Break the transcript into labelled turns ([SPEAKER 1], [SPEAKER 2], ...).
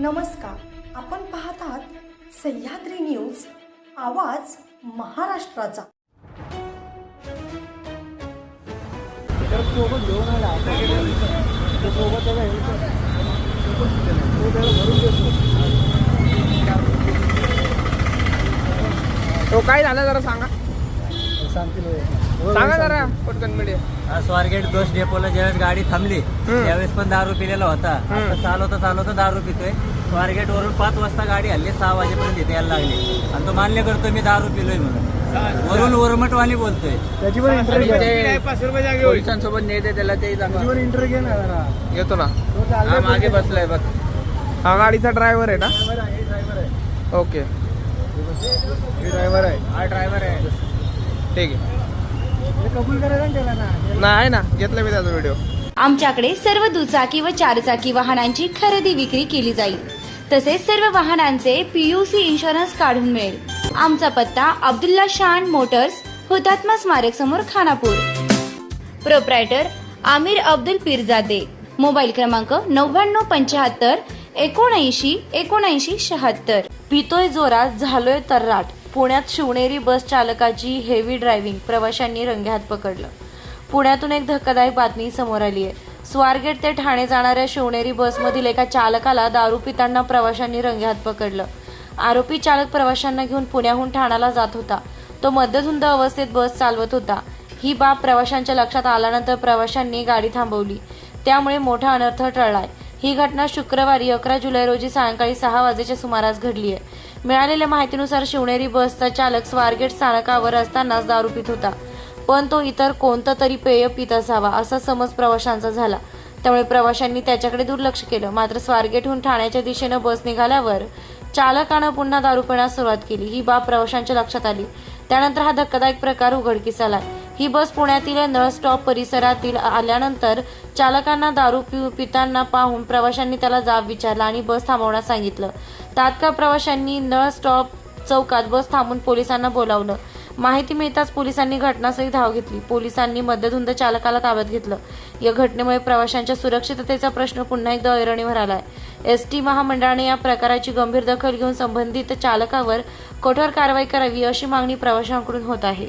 [SPEAKER 1] नमस्कार. आपण पाहत आहात सह्याद्री न्यूज आवाज महाराष्ट्राचा.
[SPEAKER 2] सोबत घेऊन आला तो सोबत भरून देतो
[SPEAKER 3] काय झालं जरा सांगा.
[SPEAKER 2] सांगतील.
[SPEAKER 3] सांगा जरा.
[SPEAKER 4] हा स्वारगेट बस डेपोला ज्यावेळेस गाडी थांबली त्यावेळेस पण दारू पिलेला होता. आता चालवता चालवता दारू पितोय. स्वारगेट वरून पाच वाजता गाडी हल्ली सहा वाजेपर्यंत इथे यायला लागली. आणि तो मान्य करतोय मी दारू पिलोय म्हणून. वरून वरमटवाणी बोलतोय.
[SPEAKER 2] त्याची पण
[SPEAKER 3] पोलिसांसोबत नेते त्याला ते
[SPEAKER 2] इंटरव्ह्यू घे ना जरा.
[SPEAKER 3] येतो ना.
[SPEAKER 2] तो
[SPEAKER 3] हा मागे बसलाय बघ. हा गाडीचा ड्रायव्हर आहे ना?
[SPEAKER 2] ड्रायव्हर आहे ड्रायव्हर आहे.
[SPEAKER 3] ओके.
[SPEAKER 2] हे ड्रायव्हर आहे.
[SPEAKER 3] हा ड्रायव्हर आहे. ठीक आहे. नाही ना. घेतलं मी त्याचा व्हिडिओ
[SPEAKER 5] आमच्याकडे सर्व दुचाकी व चारचाकी वाहनांची खरेदी विक्री केली जाईल. तसेच सर्व वाहनांचे पीयूसी इन्शुरन्स काढून मिळेल. आमचा पत्ता अब्दुल्ला शान मोटर्स हुतात्मा स्मारक समोर खानापूर. प्रोप्रायटर आमिर अब्दुल पिरजादे. मोबाईल क्रमांक नव्याण्णव पंच्याहत्तर एकोणऐंशी एकोणऐंशी शहात्तर. पितोय जोरात झालोय तर्राट. पुण्यात शिवनेरी बस चालकाची हेवी ड्रायव्हिंग प्रवाशांनी रंगेहात पकडलं. पुण्यातून एक धक्कादायक बातमी समोर आली आहे. स्वारगेट ते ठाणे जाणाऱ्या शिवनेरी बसमधील एका चालकाला दारू पितांना प्रवाशांनी रंगेहात पकडलं. आरोपी चालक प्रवाशांना घेऊन पुण्याहून ठाण्याला जात होता. तो मध्यधुंद अवस्थेत बस चालवत होता. ही बाब प्रवाशांच्या लक्षात आल्यानंतर प्रवाशांनी गाडी थांबवली. त्यामुळे मोठा अनर्थ टळलाय. ही घटना शुक्रवारी अकरा जुलै रोजी सायंकाळी सहा वाजेच्या सुमारास घडली आहे. मिळालेल्या माहितीनुसार शिवनेरी बसचा चालक स्वारगेट स्थानकावर असतानाच दारू पित होता. पण तो इतर कोणतं तरी पेय पित असावा असा समज प्रवाशांचा झाला. त्यामुळे प्रवाशांनी त्याच्याकडे दुर्लक्ष केलं. मात्र स्वारगेटहून ठाण्याच्या दिशेनं बस निघाल्यावर चालकानं पुन्हा दारू पिण्यास सुरुवात केली. ही बाब प्रवाशांच्या लक्षात आली. त्यानंतर हा धक्कादायक प्रकार उघडकीस आला. ही बस पुण्यातील नळ स्टॉप परिसरातील आल्यानंतर चालकांना दारू पिऊ पिताना पाहून प्रवाशांनी त्याला जाब विचारला आणि बस थांबवण्यास सांगितलं. तात्काळ प्रवाशांनी नळ स्टॉप चौकात बस थांबून पोलिसांना बोलावलं. माहिती मिळताच पोलिसांनी घटनास्थळी धाव घेतली. पोलिसांनी मध्यधुंद चालकाला ताब्यात घेतलं. या घटनेमुळे प्रवाशांच्या सुरक्षिततेचा प्रश्न पुन्हा एकदा ऐरणीवर आलाय एस टी महामंडळाने या प्रकाराची गंभीर दखल घेऊन संबंधित चालकावर कठोर कारवाई करावी अशी मागणी प्रवाशांकडून होत आहे.